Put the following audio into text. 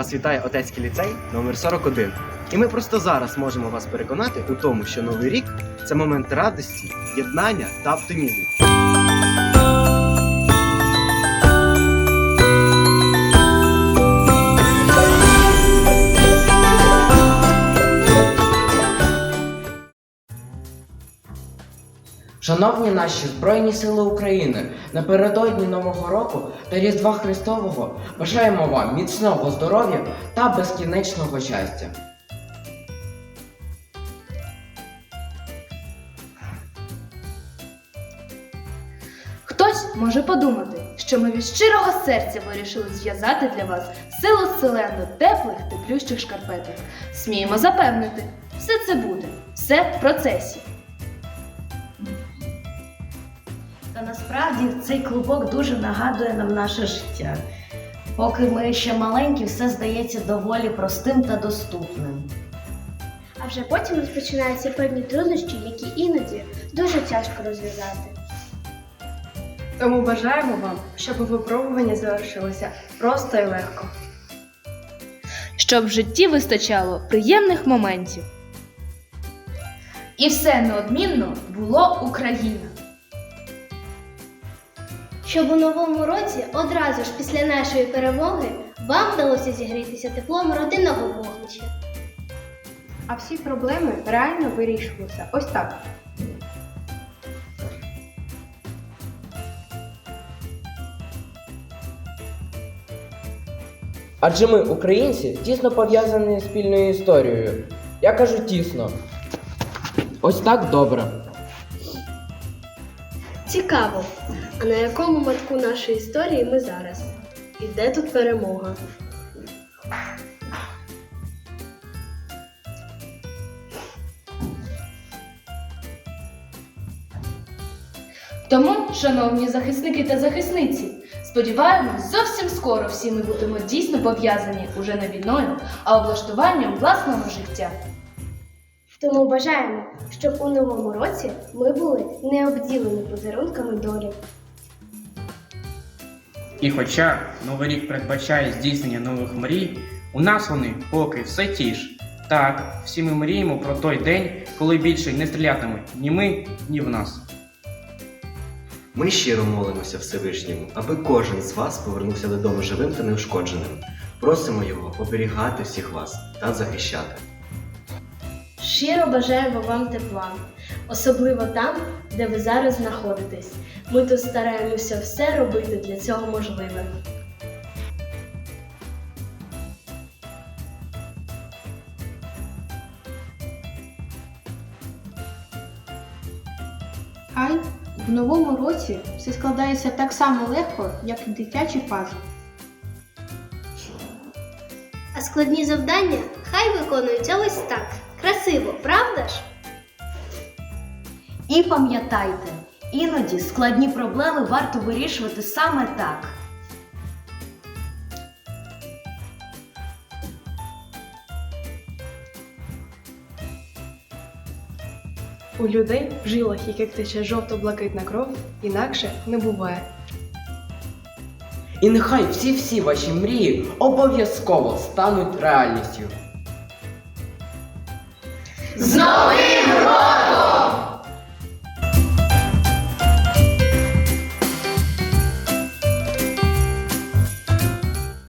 Вас вітає Отецький ліцей номер 41. І ми просто зараз можемо вас переконати у тому, що новий рік це момент радості, єднання та оптимізму. Шановні наші Збройні Сили України, напередодні Нового року та Різдва Христового бажаємо вам міцного здоров'я та безкінечного щастя. Хтось може подумати, що ми від щирого серця вирішили зв'язати для вас силу селену теплих теплющих шкарпеток. Сміємо запевнити, все це буде, все в процесі. Та насправді цей клубок дуже нагадує нам наше життя. Поки ми ще маленькі, все здається доволі простим та доступним. А вже потім розпочинаються певні труднощі, які іноді дуже тяжко розв'язати. Тому бажаємо вам, щоб випробування завершилося просто і легко. Щоб в житті вистачало приємних моментів. І все неодмінно було Україна. Щоб у новому році, одразу ж після нашої перемоги, вам вдалося зігрітися теплом родинного вогнища. А всі проблеми реально вирішуються ось так. Адже ми, українці, тісно пов'язані спільною історією. Я кажу тісно. Ось так добре. Цікаво, а на якому матку нашої історії ми зараз? І де тут перемога? Тому, шановні захисники та захисниці, сподіваємось, зовсім скоро всі ми будемо дійсно пов'язані уже не війною, а облаштуванням власного життя. Тому бажаємо, щоб у новому році ми були не обділені подарунками долі. І хоча Новий рік передбачає здійснення нових мрій, у нас вони поки все ті ж. Так, всі ми мріємо про той день, коли більше не стрілятимуть ні ми, ні в нас. Ми щиро молимося Всевишньому, аби кожен з вас повернувся додому живим та неушкодженим. Просимо його оберігати всіх вас та захищати. Щиро бажаємо вам тепла, особливо там, де ви зараз знаходитесь. Ми тут стараємося все робити для цього можливе. Хай в новому році все складається так само легко, як і дитячий пазл. А складні завдання хай виконуються ось так. Красиво, правда ж? І пам'ятайте, іноді складні проблеми варто вирішувати саме так. У людей, в жилах яких тече жовто-блакитна кров, інакше не буває. І нехай всі-всі ваші мрії обов'язково стануть реальністю. Z novým rokom!